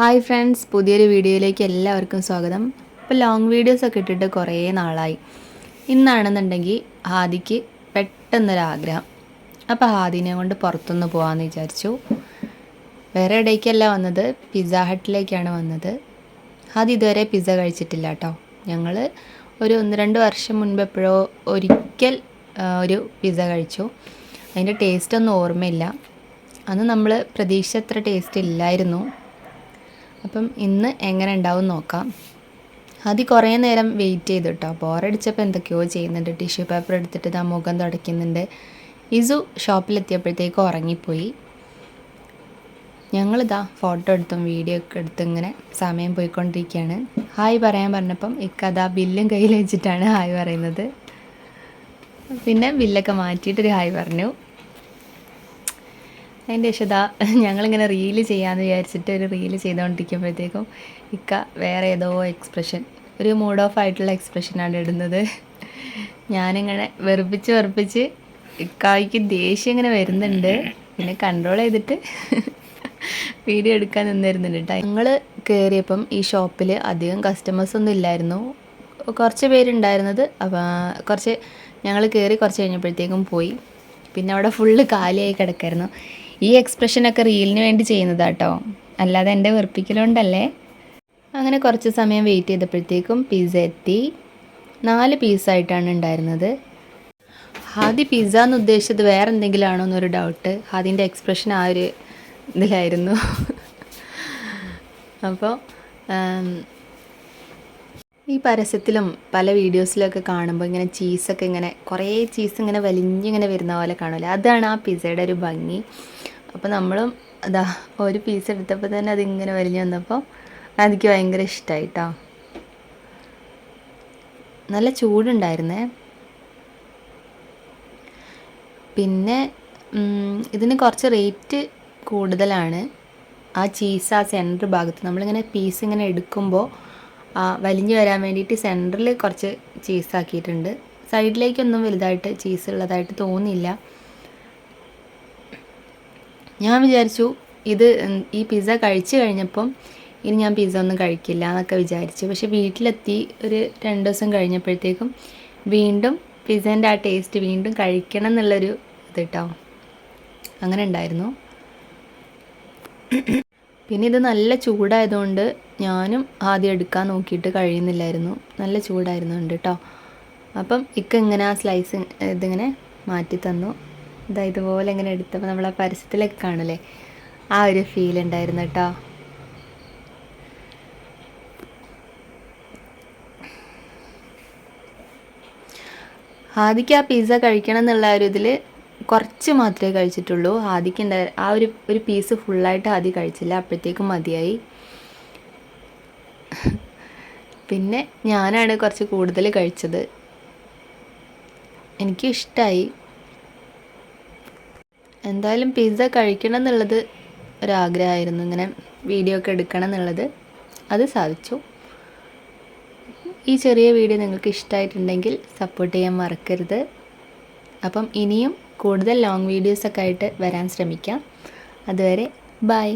Hi friends പുതിയൊരു വീഡിയോയിലേക്ക് എല്ലാവർക്കും സ്വാഗതം. ഇപ്പോൾ ലോങ് വീഡിയോസ് ഒക്കെ ഇട്ടിട്ട് കുറേ നാളായി. ഇന്നാണെന്നുണ്ടെങ്കിൽ ഹാദിക്ക് പെട്ടെന്നൊരാഗ്രഹം. അപ്പോൾ ഹാദിനെ കൊണ്ട് പുറത്തുനിന്ന് പോകാമെന്ന് വിചാരിച്ചു. വേറെ ഇടയ്ക്കല്ല വന്നത് പിസ്സ ഹട്ടിലേക്കാണ് വന്നത്. ഹാദി ഇതുവരെ പിസ്സ കഴിച്ചിട്ടില്ല കേട്ടോ. ഞങ്ങൾ ഒരു ഒന്ന് രണ്ട് വർഷം മുൻപ് എപ്പോഴോ ഒരിക്കൽ ഒരു പിസ്സ കഴിച്ചു. അതിന്റെ ടേസ്റ്റ് ഒന്നും ഓർമ്മയില്ല. അന്ന് നമ്മൾ പ്രതീക്ഷിച്ച അത്ര ടേസ്റ്റ് ഇല്ലായിരുന്നു. അപ്പം ഇന്ന് എങ്ങനെ ഉണ്ടാവും നോക്കാം. അത് കുറേ നേരം വെയിറ്റ് ചെയ്തു കേട്ടോ ബോറടിച്ചപ്പോൾ എന്തൊക്കെയോ ചെയ്യുന്നുണ്ട്. ടിഷ്യൂ പേപ്പർ എടുത്തിട്ട് ഇതാ മുഖം തുടയ്ക്കുന്നുണ്ട്. ഇസു ഷോപ്പിലെത്തിയപ്പോഴത്തേക്ക് ഉറങ്ങിപ്പോയി. ഞങ്ങളിതാ ഫോട്ടോ എടുത്തും വീഡിയോ ഒക്കെ എടുത്തും ഇങ്ങനെ സമയം പോയിക്കൊണ്ടിരിക്കുകയാണ്. ഹായ് പറയാൻ പറഞ്ഞപ്പം ഇക്കഥാ ബില്ലും കയ്യിൽ വെച്ചിട്ടാണ് ഹായ് പറയുന്നത്. പിന്നെ ബില്ലൊക്കെ മാറ്റിയിട്ടൊരു ഹായ് പറഞ്ഞു. അതിന്റെ ശേഷം ഞങ്ങളിങ്ങനെ റീൽ ചെയ്യാമെന്ന് വിചാരിച്ചിട്ട് ഒരു റീൽ ചെയ്തുകൊണ്ടിരിക്കുമ്പോഴത്തേക്കും ഇക്ക വേറെ ഏതോ എക്സ്പ്രഷൻ ഒരു മൂഡ് ഓഫ് ആയിട്ടുള്ള എക്സ്പ്രഷനാണ് ഇടുന്നത്. ഞാനിങ്ങനെ വെറുപ്പിച്ച് വെറുപ്പിച്ച് ഇക്കായ്ക്ക് ദേഷ്യം ഇങ്ങനെ വരുന്നുണ്ട്. പിന്നെ കൺട്രോൾ ചെയ്തിട്ട് വീഡിയോ എടുക്കാൻ നിന്നിരുന്നുണ്ട് കേട്ടോ ഞങ്ങൾ കയറിയപ്പം ഈ ഷോപ്പിൽ അധികം കസ്റ്റമേഴ്സ് ഒന്നും ഇല്ലായിരുന്നു. കുറച്ച് പേരുണ്ടായിരുന്നത് അപ്പോൾ കുറച്ച് ഞങ്ങൾ കയറി കുറച്ച് കഴിഞ്ഞപ്പോഴത്തേക്കും പോയി. പിന്നെ അവിടെ ഫുള്ള് കാലിയായി കിടക്കായിരുന്നു. ഈ എക്സ്പ്രഷനൊക്കെ റീലിന് വേണ്ടി ചെയ്യുന്നതാട്ടോ അല്ലാതെ എന്റെ വെറുപ്പിക്കലുണ്ടല്ലേ? അങ്ങനെ കുറച്ച് സമയം വെയിറ്റ് ചെയ്തപ്പോഴത്തേക്കും പിസ്സ എത്തി. നാല് പീസായിട്ടാണ് ഉണ്ടായിരുന്നത്. ഹാദി പിസ്സ എന്ന് ഉദ്ദേശിച്ചത് വേറെ എന്തെങ്കിലും ആണോ എന്നൊരു ഡൗട്ട് ഹാദിന്റെ എക്സ്പ്രഷൻ ആ ഒരു ഇതിലായിരുന്നു. അപ്പോൾ ഈ പരസ്യത്തിലും പല വീഡിയോസിലൊക്കെ കാണുമ്പോൾ ഇങ്ങനെ ചീസൊക്കെ ഇങ്ങനെ കുറേ ചീസ് ഇങ്ങനെ വലിഞ്ഞിങ്ങനെ വരുന്ന പോലെ കാണുമല്ലോ അതാണ് ആ പിസ്സയുടെ ഒരു ഭംഗി. അപ്പോൾ നമ്മളും അതാ ഒരു പീസ് എടുത്തപ്പോൾ തന്നെ അതിങ്ങനെ വലിഞ്ഞു വന്നപ്പോൾ എനിക്ക് ഭയങ്കര ഇഷ്ടമായി കേട്ടോ നല്ല ചൂടുണ്ടായിരുന്നേ. പിന്നെ ഇതിന് കുറച്ച് റേറ്റ് കൂടുതലാണ്. ആ ചീസ് ആ സെന്റർ ഭാഗത്ത് നമ്മളിങ്ങനെ പീസ് ഇങ്ങനെ എടുക്കുമ്പോൾ വലിഞ്ഞു വരാൻ വേണ്ടിയിട്ട് സെന്ററിൽ കുറച്ച് ചീസ് ആക്കിയിട്ടുണ്ട്. സൈഡിലേക്കൊന്നും വലുതായിട്ട് ചീസ് ഉള്ളതായിട്ട് തോന്നിയില്ല. ഞാൻ വിചാരിച്ചു ഇത് ഈ പിസ്സ കഴിച്ചു കഴിഞ്ഞപ്പം ഇനി ഞാൻ പിസ്സ ഒന്നും കഴിക്കില്ല എന്നൊക്കെ വിചാരിച്ചു. പക്ഷെ വീട്ടിലെത്തി ഒരു രണ്ട് ദിവസം കഴിഞ്ഞപ്പോഴത്തേക്കും വീണ്ടും പിസ്സേന്റെ ആ ടേസ്റ്റ് വീണ്ടും കഴിക്കണം എന്നുള്ളൊരു ഇത് കേട്ടോ അങ്ങനെ ഉണ്ടായിരുന്നു. പിന്നെ ഇത് നല്ല ചൂടായതുകൊണ്ട് ഞാനും ആദ്യം എടുക്കാൻ നോക്കിയിട്ട് കഴിയുന്നില്ലായിരുന്നു. നല്ല ചൂടായിരുന്നുണ്ട് കേട്ടോ അപ്പം ഇക്ക ഇങ്ങനെ ആ സ്ലൈസ് ഇതിങ്ങനെ മാറ്റി തന്നു ഇതാ ഇതുപോലെ ഇങ്ങനെ എടുത്തപ്പോൾ നമ്മൾ ആ പരസ്യത്തിലൊക്കെ കാണില്ലേ? ആ ഒരു ഫീൽ ഉണ്ടായിരുന്നു കേട്ടോ ആദിക്ക് ആ പിസ്സ കഴിക്കണം എന്നുള്ള ഒരു ഇതിൽ കുറച്ച് മാത്രമേ കഴിച്ചിട്ടുള്ളൂ. ആദിക്ക് ഉണ്ടായ ആ ഒരു ഒരു പീസ് ഫുള്ളായിട്ട് ആദ്യം കഴിച്ചില്ല. അപ്പോഴത്തേക്കും മതിയായി. പിന്നെ ഞാനാണ് കുറച്ച് കൂടുതൽ കഴിച്ചത്. എനിക്ക് ഇഷ്ടമായി എന്തായാലും പിസ്സ കഴിക്കണം എന്നുള്ളത് ഒരാഗ്രഹമായിരുന്നു. ഇങ്ങനെ വീഡിയോ ഒക്കെ എടുക്കണം എന്നുള്ളത് അത് സാധിച്ചു. ഈ ചെറിയ വീഡിയോ നിങ്ങൾക്ക് ഇഷ്ടമായിട്ടുണ്ടെങ്കിൽ സപ്പോർട്ട് ചെയ്യാൻ മറക്കരുത്. അപ്പം ഇനിയും കൂടുതൽ ലോങ് വീഡിയോസൊക്കെ ആയിട്ട് വരാൻ ശ്രമിക്കാം. അതുവരെ ബൈ